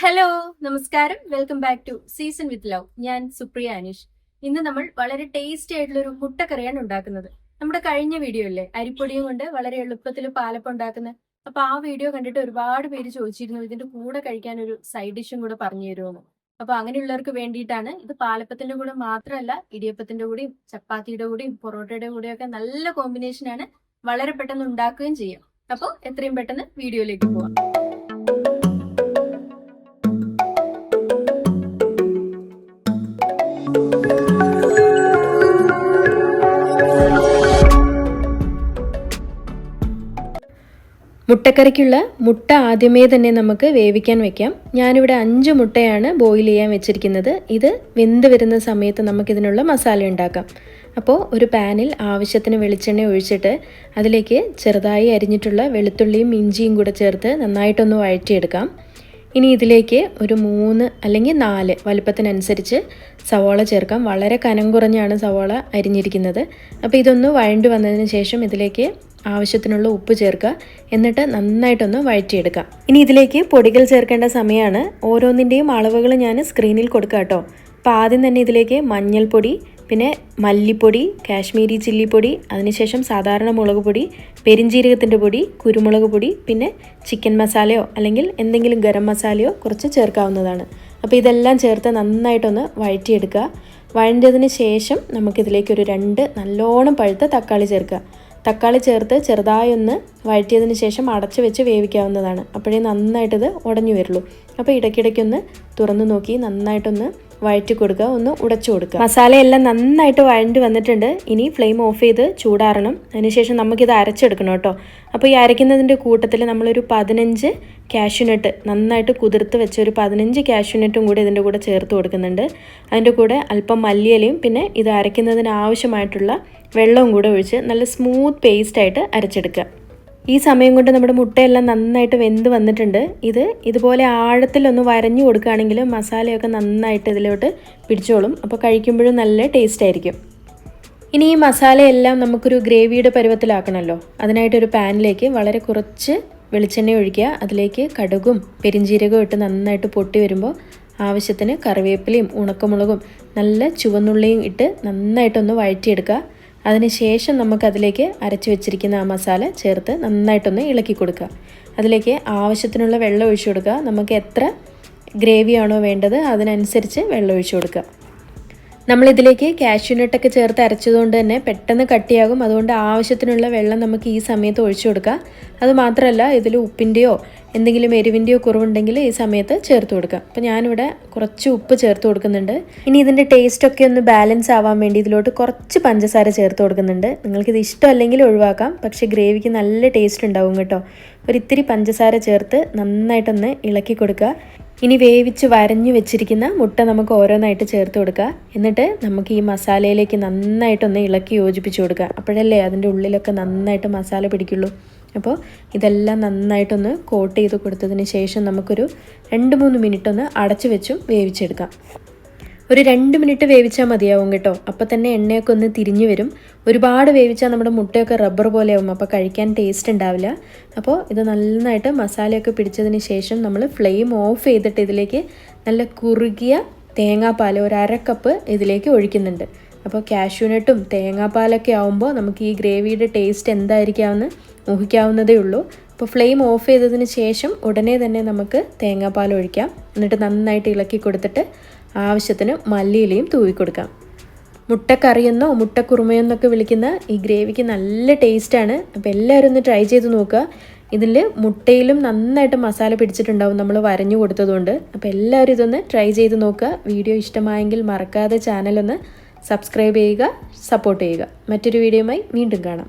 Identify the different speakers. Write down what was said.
Speaker 1: Hello നമസ്കാരം. Welcome back to season with love ഞാൻ സുപ്രിയ അനീഷ്. ഇന്ന് നമ്മൾ വളരെ ടേസ്റ്റി ആയിട്ടുള്ള ഒരു മുട്ടക്കറിയാണ് ഉണ്ടാക്കുന്നത്. നമ്മുടെ കഴിഞ്ഞ വീഡിയോ അല്ലേ അരിപ്പൊടിയും കൊണ്ട് വളരെ എളുപ്പത്തിൽ പാലപ്പം ഉണ്ടാക്കുന്ന. അപ്പൊ ആ വീഡിയോ കണ്ടിട്ട് ഒരുപാട് പേര് ചോദിച്ചിരുന്നു. ഇതിന്റെ കൂടെ കഴിക്കാൻ ഒരു സൈഡ് ഡിഷും കൂടെ പറഞ്ഞു തരുമെന്ന്. അപ്പൊ അങ്ങനെയുള്ളവർക്ക് വേണ്ടിയിട്ടാണ് ഇത് പാലപ്പത്തിന്റെ കൂടെ മാത്രമല്ല ഇടിയപ്പത്തിന്റെ കൂടെയും ചപ്പാത്തിയുടെ കൂടെയും പൊറോട്ടയുടെ കൂടെയും ഒക്കെ നല്ല കോമ്പിനേഷനാണ് വളരെ പെട്ടെന്ന് ഉണ്ടാക്കുകയും ചെയ്യാം. അപ്പോൾ എത്രയും പെട്ടെന്ന് വീഡിയോയിലേക്ക് പോവാം. മുട്ടക്കറിക്കുള്ള മുട്ട ആദ്യമേ തന്നെ നമുക്ക് വേവിക്കാൻ വെക്കാം. ഞാനിവിടെ അഞ്ച് മുട്ടയാണ് ബോയിൽ ചെയ്യാൻ വെച്ചിരിക്കുന്നത്. ഇത് വെന്ത് വരുന്ന സമയത്ത് നമുക്കിതിനുള്ള മസാല ഉണ്ടാക്കാം. അപ്പോൾ ഒരു പാനിൽ ആവശ്യത്തിന് വെളിച്ചെണ്ണ ഒഴിച്ചിട്ട് അതിലേക്ക് ചെറുതായി അരിഞ്ഞിട്ടുള്ള വെളുത്തുള്ളിയും ഇഞ്ചിയും കൂടെ ചേർത്ത് നന്നായിട്ടൊന്ന് വഴറ്റിയെടുക്കാം. ഇനി ഇതിലേക്ക് ഒരു മൂന്ന് അല്ലെങ്കിൽ നാല് വലുപ്പത്തിനനുസരിച്ച് സവോള ചേർക്കാം. വളരെ കനം കുറഞ്ഞാണ് സവോള അരിഞ്ഞിരിക്കുന്നത്. അപ്പോൾ ഇതൊന്ന് വഴണ്ടു വന്നതിന് ശേഷം ഇതിലേക്ക് ആവശ്യത്തിനുള്ള ഉപ്പ് ചേർക്കുക. എന്നിട്ട് നന്നായിട്ടൊന്ന് വഴറ്റിയെടുക്കുക. ഇനി ഇതിലേക്ക് പൊടികൾ ചേർക്കേണ്ട സമയമാണ് ഓരോന്നിന്റെയും അളവുകൾ ഞാൻ സ്ക്രീനിൽ കൊടുക്കാം കേട്ടോ. അപ്പോൾ ആദ്യം തന്നെ ഇതിലേക്ക് മഞ്ഞൾപ്പൊടി പിന്നെ മല്ലിപ്പൊടി കാശ്മീരി ചില്ലിപ്പൊടി അതിനുശേഷം സാധാരണ മുളക് പൊടി പെരിഞ്ജീരകത്തിന്റെ പൊടി കുരുമുളക് പൊടി പിന്നെ ചിക്കൻ മസാലയോ അല്ലെങ്കിൽ എന്തെങ്കിലും ഗരം മസാലയോ കുറച്ച് ചേർക്കാവുന്നതാണ്. അപ്പോൾ ഇതെല്ലാം ചേർത്ത് നന്നായിട്ടൊന്ന് വഴറ്റിയെടുക്കുക. വഴണ്ടതിന് ശേഷം നമുക്കിതിലേക്ക് ഒരു രണ്ട് നല്ലോണം പഴുത്ത തക്കാളി ചേർക്കുക. തക്കാളി ചേർത്ത് ചെറുതായി ഒന്ന് വഴറ്റിയതിന് ശേഷം അടച്ചു വെച്ച് വേവിക്കാവുന്നതാണ്. അപ്പോഴേ നന്നായിട്ടത് ഉടഞ്ഞു വരുള്ളൂ. അപ്പോൾ ഇടയ്ക്കിടയ്ക്കൊന്ന് തുറന്നു നോക്കി നന്നായിട്ടൊന്ന് വഴറ്റി കൊടുക്കുക. ഒന്ന് ഉടച്ചു കൊടുക്കുക. മസാലയെല്ലാം നന്നായിട്ട് വഴണ്ടി വന്നിട്ടുണ്ട്. ഇനി ഫ്ലെയിം ഓഫ് ചെയ്ത് ചൂടാറണം. അതിനുശേഷം നമുക്കിത് അരച്ചെടുക്കണം കേട്ടോ. അപ്പോൾ ഈ അരയ്ക്കുന്നതിന്റെ കൂട്ടത്തിൽ നമ്മളൊരു പതിനഞ്ച് കാഷ്യൂനട്ട് നന്നായിട്ട് കുതിർത്ത് വെച്ച ഒരു പതിനഞ്ച് കാഷ്യൂനട്ടും കൂടി ഇതിന്റെ കൂടെ ചേർത്ത് കൊടുക്കുന്നുണ്ട്. അതിന്റെ കൂടെ അല്പം മല്ലിയിലയും പിന്നെ ഇത് അരയ്ക്കുന്നതിന് ആവശ്യമായിട്ടുള്ള വെള്ളവും കൂടെ ഒഴിച്ച് നല്ല സ്മൂത്ത് പേസ്റ്റ് ആയിട്ട് അരച്ചെടുക്കുക. ഈ സമയം കൊണ്ട് നമ്മുടെ മുട്ടയെല്ലാം നന്നായിട്ട് വെന്ത് വന്നിട്ടുണ്ട്. ഇത് ഇതുപോലെ ആഴത്തിലൊന്ന് വരഞ്ഞു കൊടുക്കുകയാണെങ്കിൽ മസാലയൊക്കെ നന്നായിട്ട് ഇതിലോട്ട് പിടിച്ചോളും. അപ്പോൾ കഴിക്കുമ്പോഴും നല്ല ടേസ്റ്റ് ആയിരിക്കും. ഇനി ഈ മസാലയെല്ലാം നമുക്കൊരു ഗ്രേവിയുടെ പരുവത്തിലാക്കണമല്ലോ. അതിനായിട്ടൊരു പാനിലേക്ക് വളരെ കുറച്ച് വെളിച്ചെണ്ണ ഒഴിക്കുക. അതിലേക്ക് കടുകും പെരിഞ്ചീരകവും ഇട്ട് നന്നായിട്ട് പൊട്ടി വരുമ്പോൾ ആവശ്യത്തിന് കറിവേപ്പിലയും ഉണക്കമുളകും നല്ല ചുവന്നുള്ളിയും ഇട്ട് നന്നായിട്ടൊന്ന് വഴറ്റിയെടുക്കുക. അതിനുശേഷം നമുക്കതിലേക്ക് അരച്ചു വെച്ചിരിക്കുന്ന ആ മസാല ചേർത്ത് നന്നായിട്ടൊന്ന് ഇളക്കി കൊടുക്കുക. അതിലേക്ക് ആവശ്യത്തിനുള്ള വെള്ളം ഒഴിച്ചു കൊടുക്കുക. നമുക്ക് എത്ര ഗ്രേവിയാണോ വേണ്ടത് അതിനനുസരിച്ച് വെള്ളം ഒഴിച്ചു കൊടുക്കുക. നമ്മളിതിലേക്ക് കാഷ്യൂനട്ടൊക്കെ ചേർത്ത് അരച്ചതുകൊണ്ട് തന്നെ പെട്ടെന്ന് കട്ടിയാകും. അതുകൊണ്ട് ആവശ്യത്തിനുള്ള വെള്ളം നമുക്ക് ഈ സമയത്ത് ഒഴിച്ചു കൊടുക്കാം. അതുമാത്രമല്ല ഇതിൽ ഉപ്പിന്റെയോ എന്തെങ്കിലും എരിവിന്റെയോ കുറവുണ്ടെങ്കിൽ ഈ സമയത്ത് ചേർത്ത് കൊടുക്കാം. അപ്പോൾ ഞാനിവിടെ കുറച്ച് ഉപ്പ് ചേർത്ത് കൊടുക്കുന്നുണ്ട്. ഇനി ഇതിന്റെ ടേസ്റ്റൊക്കെ ഒന്ന് ബാലൻസ് ആവാൻ വേണ്ടി ഇതിലോട്ട് കുറച്ച് പഞ്ചസാര ചേർത്ത് കൊടുക്കുന്നുണ്ട്. നിങ്ങൾക്കിത് ഇഷ്ടമല്ലെങ്കിൽ ഒഴിവാക്കാം. പക്ഷേ ഗ്രേവിക്ക് നല്ല ടേസ്റ്റ് ഉണ്ടാവും കേട്ടോ. ഒരു ഇത്തിരി പഞ്ചസാര ചേർത്ത് നന്നായിട്ടൊന്ന് ഇളക്കി കൊടുക്കുക. ഇനി വേവിച്ച് വരഞ്ഞു വെച്ചിരിക്കുന്ന മുട്ട നമുക്ക് ഓരോന്നായിട്ട് ചേർത്ത് കൊടുക്കുക എന്നിട്ട് നമുക്ക് ഈ മസാലയിലേക്ക് നന്നായിട്ടൊന്ന് ഇളക്കി യോജിപ്പിച്ച് കൊടുക്കുക അപ്പോഴല്ലേ അതിന്റെ ഉള്ളിലൊക്കെ നന്നായിട്ട് മസാല പിടിക്കുള്ളൂ. അപ്പോൾ ഇതെല്ലാം നന്നായിട്ടൊന്ന് കോട്ട് ചെയ്ത് കൊടുത്തതിന് ശേഷം നമുക്കൊരു രണ്ട് മൂന്ന് മിനിറ്റ് ഒന്ന് അടച്ചു വെച്ചും വേവിച്ചെടുക്കാം. ഒരു രണ്ട് മിനിറ്റ് വേവിച്ചാൽ മതിയാവും കേട്ടോ. അപ്പോൾ തന്നെ എണ്ണയൊക്കെ ഒന്ന് തിരിഞ്ഞു വരും. ഒരുപാട് വേവിച്ചാൽ നമ്മുടെ മുട്ടയൊക്കെ റബ്ബർ പോലെയാവും. അപ്പോൾ കഴിക്കാൻ ടേസ്റ്റ് ഉണ്ടാവില്ല. അപ്പോൾ ഇത് നന്നായിട്ട് മസാലയൊക്കെ പിടിച്ചതിന് ശേഷം നമ്മൾ ഫ്ലെയിം ഓഫ് ചെയ്തിട്ട് ഇതിലേക്ക് നല്ല കുറുകിയ തേങ്ങാപ്പാൽ ഒരു അര കപ്പ് ഇതിലേക്ക് ഒഴിക്കുന്നുണ്ട്. അപ്പോൾ കാഷ്യൂനട്ടും തേങ്ങാപ്പാലൊക്കെ ആവുമ്പോൾ നമുക്ക് ഈ ഗ്രേവിയുടെ ടേസ്റ്റ് എന്തായിരിക്കാമെന്ന് ഊഹിക്കാവുന്നതേ ഉള്ളൂ. അപ്പോൾ ഫ്ലെയിം ഓഫ് ചെയ്തതിന് ശേഷം ഉടനെ തന്നെ നമുക്ക് തേങ്ങാപ്പാൽ ഒഴിക്കാം. എന്നിട്ട് നന്നായിട്ട് ഇളക്കി കൊടുത്തിട്ട് ആവശ്യത്തിന് മല്ലിയിലയും തൂവി കൊടുക്കാം. മുട്ടക്കറിയെന്നോ മുട്ടക്കുറുമയെന്നൊക്കെ വിളിക്കുന്ന ഈ ഗ്രേവിക്ക് നല്ല ടേസ്റ്റാണ്. അപ്പോൾ എല്ലാവരും ഒന്ന് ട്രൈ ചെയ്ത് നോക്കുക. ഇതിൽ മുട്ടയിലും നന്നായിട്ട് മസാല പിടിച്ചിട്ടുണ്ടാവും നമ്മൾ വരഞ്ഞു കൊടുത്തതുകൊണ്ട്. അപ്പോൾ എല്ലാവരും ഇതൊന്ന് ട്രൈ ചെയ്ത് നോക്കുക. വീഡിയോ ഇഷ്ടമായെങ്കിൽ മറക്കാതെ ചാനലൊന്ന് സബ്സ്ക്രൈബ് ചെയ്യുക സപ്പോർട്ട് ചെയ്യുക. മറ്റൊരു വീഡിയോയുമായി വീണ്ടും കാണാം.